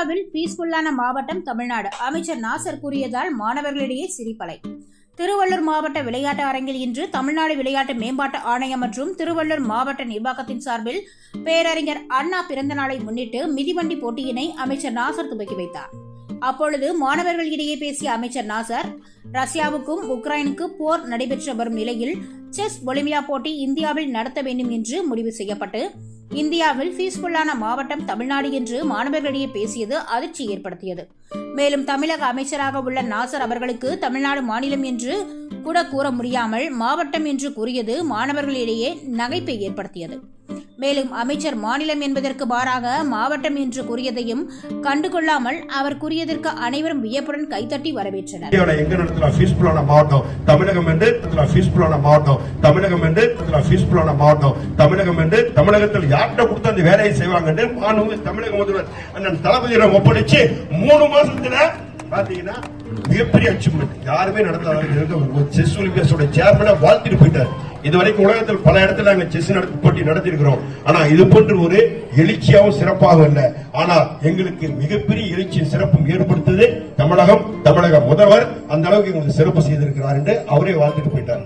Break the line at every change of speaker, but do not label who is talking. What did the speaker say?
இந்தியாவில் பீஸ்ஃபுல்லான மாவட்டம் தமிழ்நாடு. அமைச்சர் நாசர் கூறியதால் மாணவர்களிடையே சிரிப்பலை. திருவள்ளூர் மாவட்ட விளையாட்டு அரங்கில் இன்று தமிழ்நாடு விளையாட்டு மேம்பாட்டு ஆணையம் மற்றும் திருவள்ளூர் மாவட்ட நிர்வாகத்தின் சார்பில் பேரறிஞர் அண்ணா பிறந்த நாளை முன்னிட்டு மிதிவண்டி போட்டியினை அமைச்சர் நாசர் துவக்கி வைத்தார். அப்பொழுது மாணவர்களிடையே பேசிய அமைச்சர் நாசர் ரஷ்யாவுக்கும் உக்ரைனுக்கு போர் நடைபெற்று வரும் நிலையில் செஸ் பொலிமியா போட்டி இந்தியாவில் நடத்த வேண்டும் என்று முடிவு செய்யப்பட்டு இந்தியாவில் பீஸ்ஃபுல்லான மாவட்டம் தமிழ்நாடு என்று மாணவர்களிடையே பேசியது அதிர்ச்சி ஏற்படுத்தியது. மேலும் தமிழக அமைச்சராக உள்ள நாசர் அவர்களுக்கு தமிழ்நாடு மாநிலம் என்று கூட கூற முடியாமல் மாவட்டம் என்று கூறியது மாணவர்களிடையே நகைப்பை ஏற்படுத்தியது. மேலும் அமைச்சர் மாநிலம் என்பதற்கு மாறாக மாவட்டம் என்று கூறியதையும் கண்டுகொள்ளாமல் அவர் கூறியதற்கு அனைவரும் வியப்புடன் கைத்தட்டி வரவேற்றனர்.
எங்க நடத்தலாம் பீஸ்ஃபுல்லான மாவட்டம்? தமிழகம் என்று நடத்தலாம் மாவட்டம். தமிழகம் என்று நடத்தலாம் மாவட்டம். தமிழகம் என்று தமிழகத்தில் யார்கிட்ட கொடுத்து அந்த வேலையை செய்வாங்க என்று தமிழக முதல்வர் அண்ணன் தளபதியிடம் ஒப்படைச்சு மூணு மாசத்துல பாத்தீங்கன்னா மிகப்பெரிய அச்சீவ்மெண்ட் யாருமே நடத்தாத செஸ் ஒலிம்பியாஸோட சேர்மனை வாழ்த்திட்டு போயிட்டார். இது வரைக்கும் உலகத்தில் பல இடத்துல நாங்கள் செஸ் நடத்தி போட்டி நடத்திருக்கிறோம் ஆனா இது போன்று ஒரு எழுச்சியாவும் சிறப்பாக இல்லை. ஆனா எங்களுக்கு மிகப்பெரிய எழுச்சியும் சிறப்பும் ஏற்படுத்தது தமிழகம் தமிழக முதல்வர் அந்த அளவுக்கு எங்களுக்கு சிறப்பு செய்திருக்கிறார் என்று அவரே வாழ்த்துட்டு போயிட்டார்.